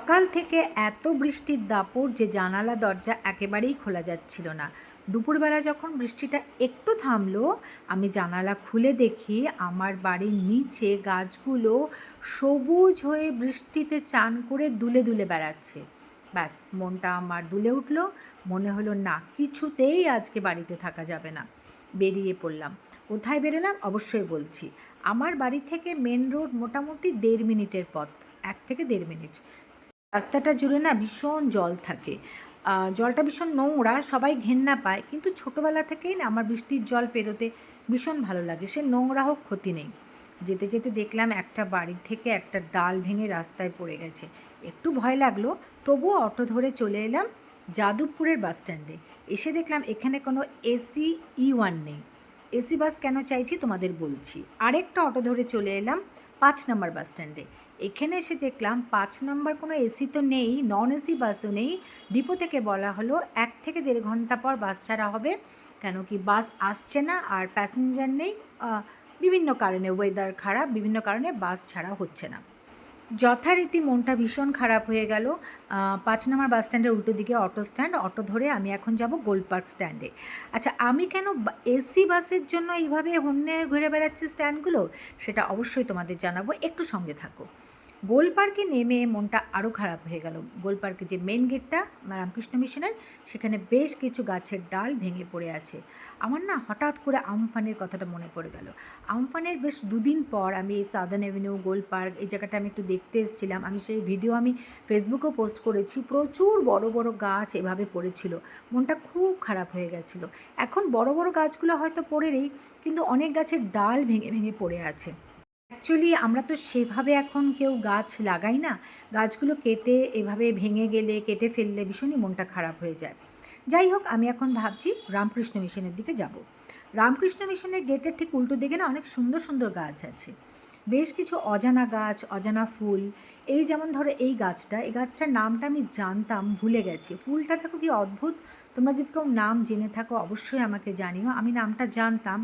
সকাল থেকে এত বৃষ্টির দাপট যে জানালা দরজা একেবারেই খোলা যাচ্ছিল না। দুপুরবেলা যখন বৃষ্টিটা একটু থামলো, আমি জানালা খুলে দেখি আমার বাড়ির নিচে গাছগুলো সবুজ হয়ে বৃষ্টিতে চান করে দুলে দুলে বেড়াচ্ছে। ব্যাস, মনটা আমার দুলে উঠল। মনে হলো, না, কিছুতেই আজকে বাড়িতে থাকা যাবে না। বেরিয়ে পড়লাম। কোথায় বেরোলাম? অবশ্যই বলছি, আমার বাড়ি থেকে মেন রোড মোটামুটি দেড় মিনিটের পথ, এক থেকে দেড় মিনিট। রাস্তাটা জুড়ে না ভীষণ জল থাকে। জলটা ভীষণ নোংরা, সবাই ঘেন্না পায়, কিন্তু ছোটোবেলা থেকেই না আমার বৃষ্টির জল পেরোতে ভীষণ ভালো লাগে। সে নোংরা হোক, ক্ষতি নেই। যেতে যেতে দেখলাম একটা বাড়ি থেকে একটা ডাল ভেঙে রাস্তায় পড়ে গেছে। একটু ভয় লাগল, তবুও অটো ধরে চলে এলাম যাদবপুরের বাস স্ট্যান্ডে। এসে দেখলাম এখানে কোনো এসি ই ওয়ান নেই। এসি বাস কেন চাইছি তোমাদের বলছি। আরেকটা অটো ধরে চলে এলাম পাঁচ নম্বর বাস স্ট্যান্ডে। এখানে এসে দেখলাম পাঁচ নম্বর কোনো এসি তো নেই নন এসি বাসও নেই। ডিপো থেকে বলা হলো এক থেকে দেড় ঘণ্টা পর বাস ছাড়া হবে, কেন কি বাস আসছে না আর প্যাসেঞ্জার নেই। বিভিন্ন কারণে ওয়েদার খারাপ, বিভিন্ন কারণে বাস ছাড়া হচ্ছে না। যথারীতি মনটা ভীষণ খারাপ হয়ে গেল। পাঁচ নম্বর বাস স্ট্যান্ডের উল্টো দিকে অটো স্ট্যান্ড, অটো ধরে আমি এখন যাব গোল্ড পার্ক স্ট্যান্ডে। আচ্ছা আমি কেন এসি বাসের জন্য এইভাবে হন্যে ঘুরে বেড়াচ্ছি স্ট্যান্ডগুলো? সেটা অবশ্যই তোমাদের জানাব। একটু সঙ্গে থাকো। গোল পার্কে নেমে মনটা আরও খারাপ হয়ে গেল। গোল পার্কে যে মেন গেটটা রামকৃষ্ণ মিশনের, সেখানে বেশ কিছু গাছের ডাল ভেঙে পড়ে আছে। আমার না হঠাৎ করে আমফানের কথাটা মনে পড়ে গেল। আমফানের বেশ দুদিন পর আমি এই সাদার্ন অ্যাভিনিউ গোল পার্ক এই জায়গাটা আমি একটু দেখতে এসেছিলাম। আমি সেই ভিডিও আমি ফেসবুকেও পোস্ট করেছি। প্রচুর বড় বড় গাছ এভাবে পড়েছিল। মনটা খুব খারাপ হয়ে গেছিল। এখন বড় বড় গাছগুলো হয়তো পড়ে নেই, কিন্তু অনেক গাছের ডাল ভেঙে ভেঙে পড়ে আছে। অ্যাকচুয়ালি আমরা তো সেভাবে এখন কেউ গাছ লাগাই না। গাছগুলো কেটে এভাবে ভেঙে গেলে, কেটে ফেললে ভীষণই মনটা খারাপ হয়ে যায়। যাই হোক, আমি এখন ভাবছি রামকৃষ্ণ মিশনের দিকে যাব। রামকৃষ্ণ মিশনের গেটের ঠিক উল্টো দিকে না অনেক সুন্দর সুন্দর গাছ আছে। বেশ কিছু অজানা গাছ, অজানা ফুল। এই যেমন ধরো এই গাছটা, এই গাছটার নামটা আমি জানতাম, ভুলে গেছি। ফুলটা দেখো কি অদ্ভুত। তোমরা যদি কেউ নাম জেনে থাকো, অবশ্যই আমাকে জানিও। আমি নামটা জানতাম,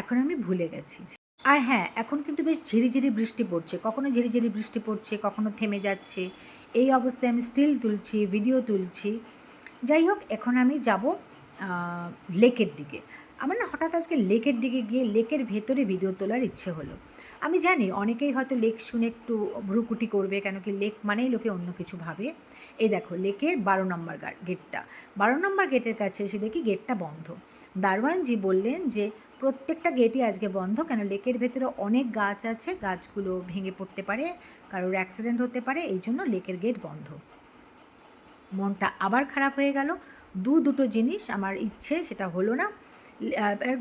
এখন আমি ভুলে গেছি। আর হ্যাঁ এখন কিন্তু বেশ ঝিরিঝিরি বৃষ্টি পড়ছে। কখনো ঝিরিঝিরি বৃষ্টি পড়ছে, কখনো থেমে যাচ্ছে। এই অবস্থায় আমি স্টিল তুলছি ভিডিও তুলছি। যাই হোক, এখন আমি যাব লেকের দিকে। আমার না হঠাৎ আজকে লেকের দিকে গিয়ে লেকের ভেতরে ভিডিও তোলার ইচ্ছে হলো। আমি জানি অনেকেই হয়তো লেক শুনে একটু ভ্রুকুটি করবে, কেন কি লেক মানেই লোকে অন্য কিছু ভাবে। এই দেখো লেকের বারো নম্বর গেটটা বারো নম্বর গেটের কাছে এসে দেখি গেটটা বন্ধ। দারোয়ানজি বললেন যে, প্রত্যেকটা গেটই আজকে বন্ধ, কেন লেকের ভেতরে অনেক গাছ আছে, গাছগুলো ভেঙে পড়তে পারে, কারোর অ্যাক্সিডেন্ট হতে পারে, এই জন্য লেকের গেট বন্ধ। মনটা আবার খারাপ হয়ে গেল। দু দুটো জিনিস আমার ইচ্ছে, সেটা হলো না।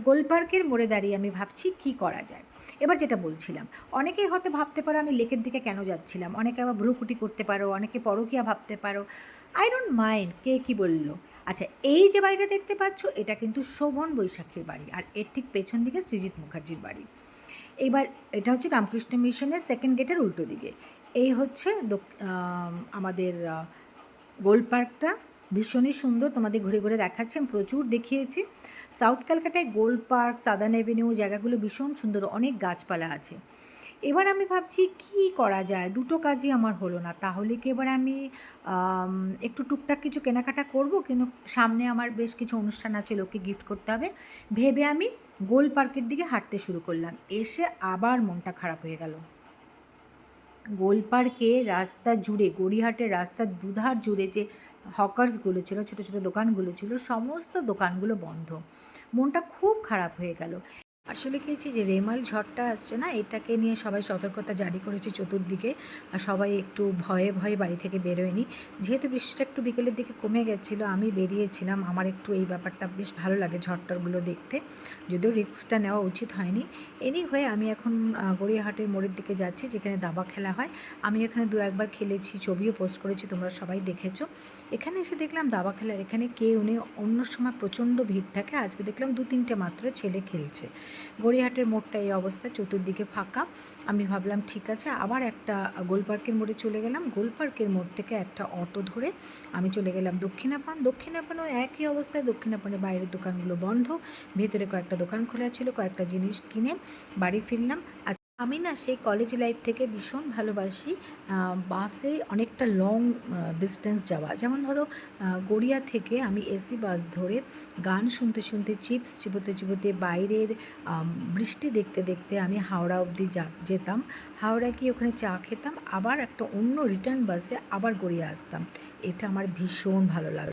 গোল পার্কের মোড়ে দাঁড়িয়ে আমি ভাবছি কি করা যায়। এবার যেটা বলছিলাম, অনেকেই হয়তো ভাবতে পারো আমি লেকের দিকে কেন যাচ্ছিলাম, অনেকে আবার ভ্রুকুটি করতে পারো, অনেকে পরকিয়া ভাবতে পারো। আই ডোন্ট মাইন্ড কে কি বলল। আচ্ছা এই যে বাড়িটা দেখতে পাচ্ছ, এটা কিন্তু শোভন বৈশাখীর বাড়ি, আর এর ঠিক পেছন দিকে সৃজিত মুখার্জির বাড়ি। এইবার এটা হচ্ছে রামকৃষ্ণ মিশনের সেকেন্ড গেটের উল্টো দিকে। এই হচ্ছে আমাদের গোল পার্কটা ভীষণই সুন্দর, তোমাদের ঘুরে ঘুরে দেখাচ্ছি, আমি প্রচুর দেখিয়েছি। সাউথ ক্যালকাটায় গোল পার্ক, সাদার্ন অ্যাভিনিউ জায়গাগুলো ভীষণ সুন্দর, অনেক গাছপালা আছে। এবার আমি ভাবছি, কি করা যায়? দুটো কাজই আমার হলো না। তাহলে কি এবার আমি একটু টুকটাক কিছু কেনাকাটা করব? কিন্তু সামনে আমার বেশ কিছু অনুষ্ঠান আছে, লোককে গিফট করতে হবে। ভেবে আমি গোল পার্কের দিকে হাঁটতে শুরু করলাম। এসে আবার মনটা খারাপ হয়ে গেল। গোল পার্কে রাস্তা জুড়ে, গড়িয়াহাটের রাস্তার দুধার জুড়ে যে হকার্সগুলো ছিল ছোটো ছোটো দোকানগুলো ছিল সমস্ত দোকানগুলো বন্ধ। মনটা খুব খারাপ হয়ে গেল। আসলে কি হয়েছে যে রেমাল ঝড়টা আসছে না, এটাকে নিয়ে সবাই সতর্কতা জারি করেছে চতুর্দিকে আর সবাই একটু ভয়ে ভয়ে বাড়ি থেকে বেরোয়নি। যেহেতু বৃষ্টিটা একটু বিকেলের দিকে কমে গেছিল, আমি বেরিয়েছিলাম। আমার একটু এই ব্যাপারটা বেশ ভালো লাগে ঝড়টরগুলো দেখতে। যদিও রিস্কটা নেওয়া উচিত হয়নি। এনি হয়ে আমি এখন গড়িয়াহাটের মোড়ের দিকে যাচ্ছি, যেখানে দাবা খেলা হয়। আমি এখানে দু একবার খেলেছি, ছবিও পোস্ট করেছি, তোমরা সবাই দেখেছ। এখানে এসে দেখলাম দাবা খেলার এখানে কেউ নেই। অন্য সময় প্রচণ্ড ভিড় থাকে। আজকে দেখলাম দু তিনটে মাত্র ছেলে খেলছে। গড়িয়াহাটের মোড়টা এই অবস্থা, চতুর্দিকে ফাঁকা। আমি ভাবলাম, ঠিক আছে, আবার একটা গোলপার্কের মোড়ে চলে গেলাম। গোল পার্কের মোড় থেকে একটা অটো ধরে আমি চলে গেলাম দক্ষিণাপান। দক্ষিণাপানও একই অবস্থায়। দক্ষিণাপানের বাইরের দোকানগুলো বন্ধ। ভেতরে কয়েকটা দোকান খোলা ছিল, কয়েকটা জিনিস কিনে বাড়ি ফিরলাম। আমি না সেই কলেজ লাইফ থেকে ভীষণ ভালোবাসি বাসে অনেকটা লং ডিস্টেন্স যাওয়া। যেমন ধরো গড়িয়া থেকে আমি এসি বাস ধরে গান শুনতে শুনতে চিপস চিবোতে চিবোতে বাইরের বৃষ্টি দেখতে দেখতে আমি হাওড়া অবধি যেতাম। হাওড়া গিয়ে ওখানে চা খেতাম, আবার একটা অন্য রিটার্ন বাসে আবার গড়িয়া আসতাম। এটা আমার ভীষণ ভালো লাগতো